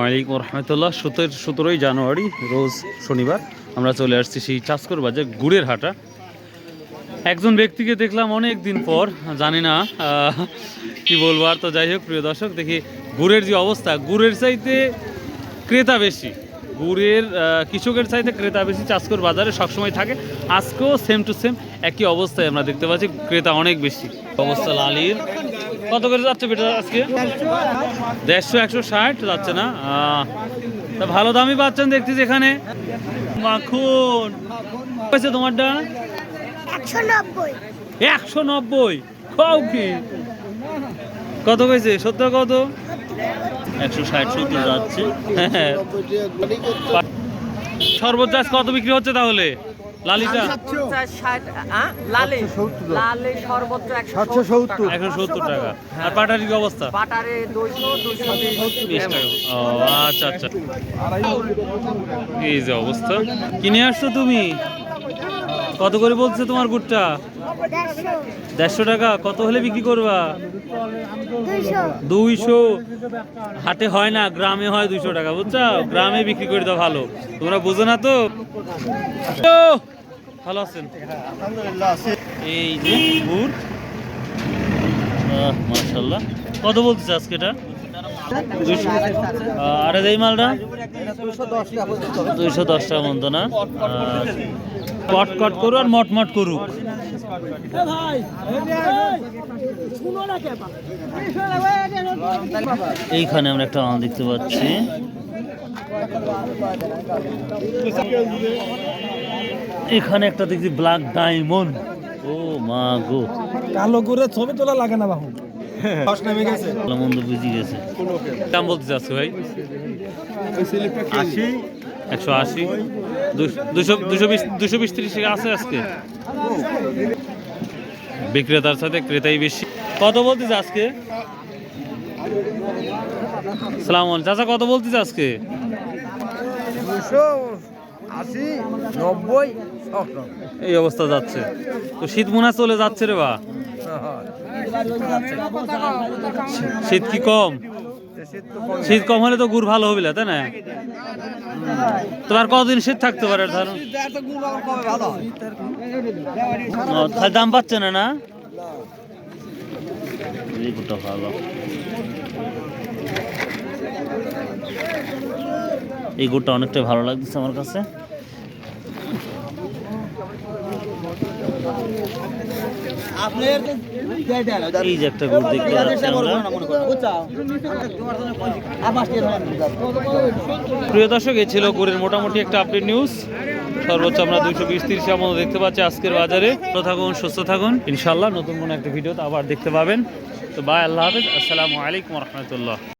ওয়ালাইকুম রহমতুল্লাহ। সতেরো সতেরোই জানুয়ারি, রোজ শনিবার আমরা চলে আসছি সেই চাষকর বাজার গুড়ের হাটা। একজন ব্যক্তিকে দেখলাম অনেক দিন পর, জানি না কি বলব আর তো যাই হোক, প্রিয় দর্শক, দেখি গুড়ের যে অবস্থা, গুড়ের চাইতে ক্রেতা বেশি। গুড়ের কৃষকের চাইতে ক্রেতা বেশি, চাষকর বাজারে সবসময় থাকে। আজকেও সেম টু সেম একই অবস্থায় আমরা দেখতে পাচ্ছি, ক্রেতা অনেক বেশি। অবস্থা লালির। কত করে যাচ্ছে বেটা আজকে? দেড়শো একশো ষাট যাচ্ছে না? তা ভালো দামই পাচ্ছেন দেখতেছি এখানে। মাখন। হয়েছে তোমারটা? একশো নব্বই। খাও কি? কত হয়েছে? সত্য কত? একশো ষাট সত্তর যাচ্ছে। হ্যাঁ। সর্বোচ্চ আজ কত বিক্রি হচ্ছে তাহলে? লালিটা? লালে। লালে সর্বোচ্চ সত্তর একশো সত্তর টাকা। আর কি অবস্থা? বাটারে দুইশো দুইশো বিশ। টাকা। ও আচ্ছা আচ্ছা। এই যে অবস্থা। কিনে আসছো তুমি? কত করে বলছে তোমার গুড়টা দেড়শো টাকা। কত হলে বিক্রি করবা? দুইশো। হাটে হয় না গ্রামে হয় দুইশো টাকা বুঝছ? গ্রামে বিক্রি করে দাও ভালো। তোমরা বুঝো না তো? ভালো আছেন? এই যে গুড় মার্শাল্লাহ কত বলতেছে আজকে এটা? আর এই মালটা? দুইশো দশ টাকা মতো না? কট কট করু আর মট মট করুক। এইখানে আমরা একটা আম দেখতে পাচ্ছি। এখানে একটা দেখছি ব্ল্যাক ডায়মন্ড ও মা গো। কালো করে ছবি তোলা লাগে না বাবু ফার্স্ট নেমে মন্দ বুঝি গেছে দাম বলতে চাচ্ছ ভাই? আশি? একশো আশি? দুশো দুশো বিশ দুশো বিশ ত্রিশ টাকা আছে আজকে। বিক্রেতার সাথে ক্রেতাই বেশি। কত বলতেছে আজকে? সালাম চাচা কত বলতেছে আজকে? আশি, নব্বই এই অবস্থা যাচ্ছে। তো শীত মনে চলে যাচ্ছে রে বা। শীত কি কম? শীত কম হলে তো গুড় ভালো হবে তাই না? তোমার কতদিন শীত থাকতে পারে ধরো? দাম পাচ্ছে না না? ভালো। এই গুড়টা অনেকটাই ভালো লাগতেছে আমার কাছে। এই যে একটা গুড় দেখতে পাচ্ছি প্রিয় দর্শক এই ছিল গুড়ের মোটামুটি একটা আপডেট নিউজ সর্বোচ্চ আমরা দুইশো বিশ তিরিশ মতো দেখতে পাচ্ছি আজকের বাজারে। ভালো থাকুন সুস্থ থাকুন। ইনশাল্লাহ নতুন কোনো একটা ভিডিওতে আবার দেখতে পাবেন। তো বাই আল্লাহ হাফেজ। আসসালামু আলাইকুম রহমতুল্লাহ।